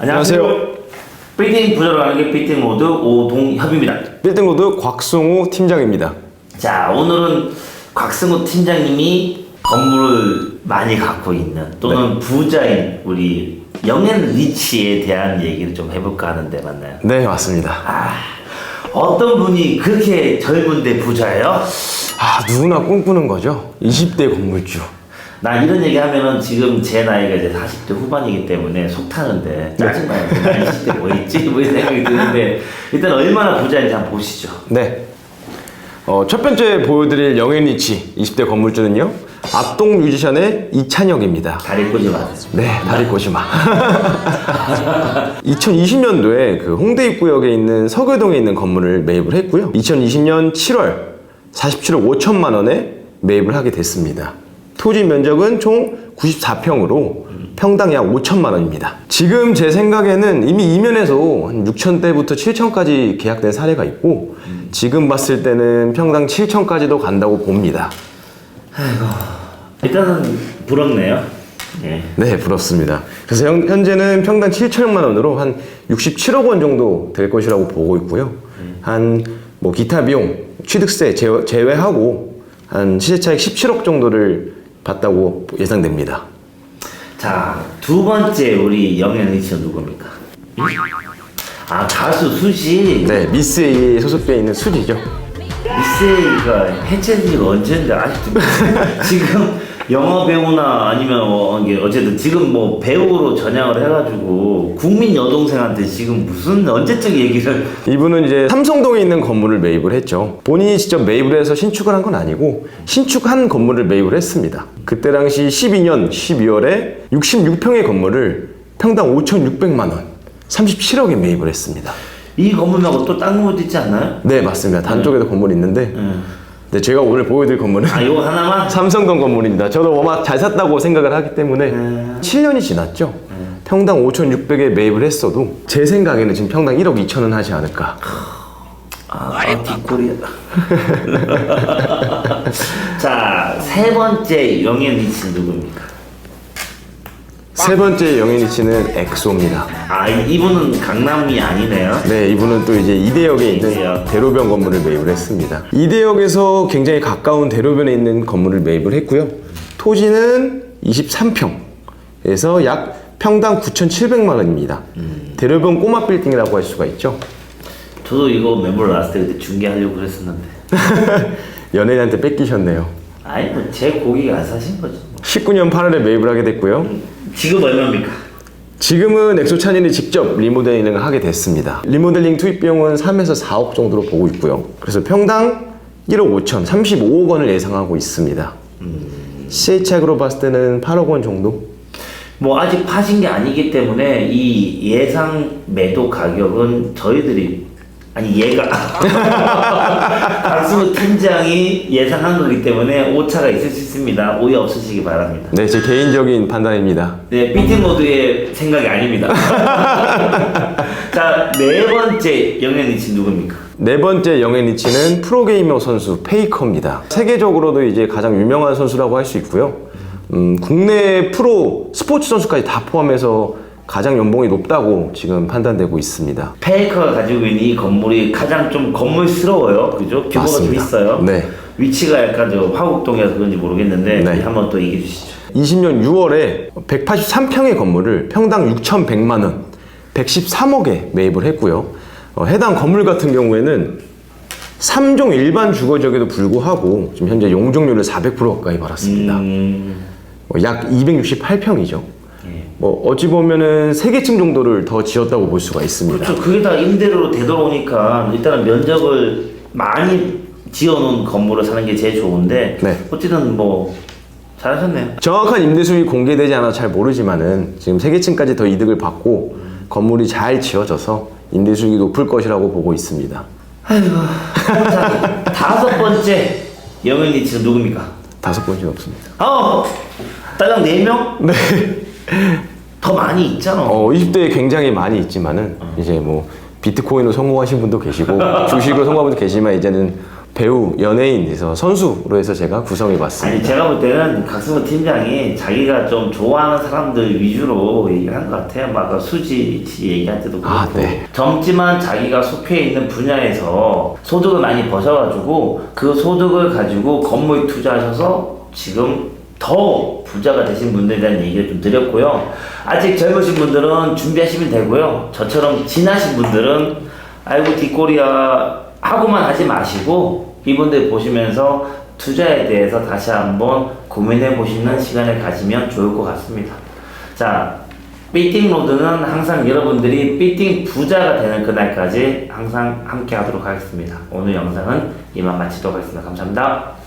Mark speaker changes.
Speaker 1: 안녕하세요.
Speaker 2: 빌딩 부자로 하는 게 빌딩 모드 오동협입니다.
Speaker 1: 빌딩로드 곽승우 팀장입니다.
Speaker 2: 자, 오늘은 곽승우 팀장님이 건물을 많이 갖고 있는 또는 부자인 우리 영앤 리치에 대한 얘기를 좀 해볼까 하는데 맞나요?
Speaker 1: 네, 맞습니다.
Speaker 2: 아, 어떤 분이 그렇게 젊은데 부자예요?
Speaker 1: 아, 누구나 꿈꾸는 거죠. 20대 건물주.
Speaker 2: 나 이런 얘기 하면은 지금 제 나이가 이제 40대 후반이기 때문에 속 타는데 짜증나요. 나 20대 뭐 있지? 뭐 이런 생각이 드는데 일단 얼마나 부자인지 한번 보시죠.
Speaker 1: 네. 어, 첫 번째 보여드릴 영앤리치 20대 건물주는요. 압동 뮤지션의 이찬혁입니다.
Speaker 2: 다리 꼬지 마세요.
Speaker 1: 네, 다리 꼬지 마. 2020년도에 그 홍대 입구역에 있는 서교동에 있는 건물을 매입을 했고요. 2020년 7월 47억 5천만 원에 매입을 하게 됐습니다. 토지 면적은 총 94평으로 평당 약 5천만 원입니다. 지금 제 생각에는 이미 이면에서 한 6천대부터 7천까지 계약된 사례가 있고 지금 봤을 때는 평당 7천까지도 간다고 봅니다.
Speaker 2: 일단은 부럽네요. 예.
Speaker 1: 네, 부럽습니다. 그래서 현, 현재는 평당 7천만 원으로 한 67억 원 정도 될 것이라고 보고 있고요. 한 뭐 기타 비용, 취득세 제외, 제외하고 한 시세 차익 17억 정도를 받다고 예상됩니다.
Speaker 2: 자, 두 번째 우리 영앤 리치는 누굽니까? 아, 가수 수지.
Speaker 1: 네, 미스 A에 소속되어 있는 수지죠.
Speaker 2: 미세이가 해체된 지가 언제인데 아직도 지금 영화 배우나 아니면 어, 이게 어쨌든 지금 뭐 배우로 전향을 해가지고 국민 여동생한테 지금 무슨 언제적 얘기를
Speaker 1: 이분은 이제 삼성동에 있는 건물을 매입을 했죠. 본인이 직접 매입을 해서 신축을 한 건 아니고 신축한 건물을 매입을 했습니다. 그때 당시 12년 12월에 66평의 건물을 평당 5,600만 원, 37억에 매입을 했습니다.
Speaker 2: 이 건물 말고 또딴 건물도 있지 않나요?
Speaker 1: 네, 맞습니다. 단쪽에도 건물이 있는데
Speaker 2: 음.
Speaker 1: 네, 제가 오늘 보여드릴 건물은
Speaker 2: 아, 요거 하나만?
Speaker 1: 삼성동 건물입니다. 저도 워낙 잘 샀다고 생각을 하기 때문에 7년이 지났죠. 평당 5,600에 매입을 했어도 제 생각에는 지금 평당 1억 2천은 하지 않을까.
Speaker 2: 아, 아 뒷골이야. 자, 세 번째 영앤 리치는 누굽니까?
Speaker 1: 세 번째 영앤리치는 엑소입니다.
Speaker 2: 아, 이- 이분은 강남이 아니네요.
Speaker 1: 네, 이분은 또 이제 이대역에 있는
Speaker 2: 이대역.
Speaker 1: 대로변 건물을 매입을 했습니다. 이대역에서 굉장히 가까운 대로변에 있는 건물을 매입을 했고요. 토지는 23평에서 약 평당 9,700만 원입니다. 대로변 꼬마 빌딩이라고 할 수가 있죠.
Speaker 2: 저도 이거 매물 나왔을 때 그때 중계하려고 그랬었는데.
Speaker 1: 연예인한테 뺏기셨네요.
Speaker 2: 아니, 뭐 제 고기가 안 사신 거죠.
Speaker 1: 19년 8월에 매입을 하게 됐고요.
Speaker 2: 지금 얼마입니까?
Speaker 1: 지금은 엑소찬인이 직접 리모델링을 하게 됐습니다. 리모델링 투입 비용은 3에서 4억 정도로 보고 있고요. 그래서 평당 1억 5천, 35억 원을 예상하고 있습니다. 시세 차익으로 봤을 때는 8억 원 정도?
Speaker 2: 뭐 아직 파신 게 아니기 때문에 이 예상 매도 가격은 저희들이 아니 얘가 박수호 팀장이 예상한 거기 때문에 오차가 있을 수 있습니다. 오해 없으시기 바랍니다.
Speaker 1: 네, 제 개인적인 판단입니다.
Speaker 2: 네, 비트 모드의 생각이 아닙니다. 자, 네 번째 영향리치 누굽니까?
Speaker 1: 네 번째 영앤 리치는 프로게이머 선수 페이커입니다. 세계적으로도 이제 가장 유명한 선수라고 할 수 있고요. 음, 국내 프로 스포츠 선수까지 다 포함해서 가장 연봉이 높다고 지금 판단되고 있습니다.
Speaker 2: 페이커가 가지고 있는 이 건물이 가장 좀 건물스러워요. 그죠? 규모가 좀
Speaker 1: 맞습니다.
Speaker 2: 있어요.
Speaker 1: 네.
Speaker 2: 위치가 약간 저 화곡동이라서 그런지 모르겠는데
Speaker 1: 네.
Speaker 2: 한번 또 얘기해 주시죠.
Speaker 1: 20년 6월에 183평의 건물을 평당 6,100만 원, 113억에 매입을 했고요. 어, 해당 건물 같은 경우에는 3종 일반 주거지역에도 불구하고 지금 현재 용적률을 400% 가까이 받았습니다.
Speaker 2: 음,
Speaker 1: 어, 약 268평이죠.
Speaker 2: 예.
Speaker 1: 뭐 어찌 보면은 세 개 층 정도를 더 지었다고 볼 수가 있습니다.
Speaker 2: 그렇죠. 그게 다 임대료로 되돌아오니까 일단은 면적을 많이 지어놓은 건물을 사는 게 제일 좋은데
Speaker 1: 네.
Speaker 2: 어쨌든 뭐 잘하셨네요.
Speaker 1: 정확한 임대 수익이 공개되지 않아 잘 모르지만은 지금 세 개 층까지 더 이득을 받고 건물이 잘 지어져서 임대 수익이 높을 것이라고 보고 있습니다.
Speaker 2: 아이고. 자, 다섯 번째 영현 리치는 누굽니까?
Speaker 1: 다섯 번째 없습니다.
Speaker 2: 어, 딸랑 네 명?
Speaker 1: 네.
Speaker 2: 더 많이 있잖아.
Speaker 1: 어, 20대에 굉장히 많이 있지만은 이제 뭐 비트코인으로 성공하신 분도 계시고 주식으로 성공한 분도 계시지만 이제는 배우, 연예인, 그래서 선수로 해서 제가 구성해 봤습니다.
Speaker 2: 아니 제가 볼 때는 각성호 팀장이 자기가 좀 좋아하는 사람들 위주로 얘기한 것 같아요. 막 아까 수지 씨 얘기할 때도 그렇고
Speaker 1: 아, 네.
Speaker 2: 젊지만 자기가 속해 있는 분야에서 소득을 많이 버셔가지고 그 소득을 가지고 건물 투자하셔서 지금 더 부자가 되신 분들에 대한 얘기를 좀 드렸고요. 아직 젊으신 분들은 준비하시면 되고요. 저처럼 지나신 분들은 아이고 뒷골이야 하고만 하지 마시고 이분들 보시면서 투자에 대해서 다시 한번 고민해 보시는 시간을 가지면 좋을 것 같습니다. 자, 삐띵 로드는 항상 여러분들이 삐띵 부자가 되는 그날까지 항상 함께 하도록 하겠습니다. 오늘 영상은 이만 마치도록 하겠습니다. 감사합니다.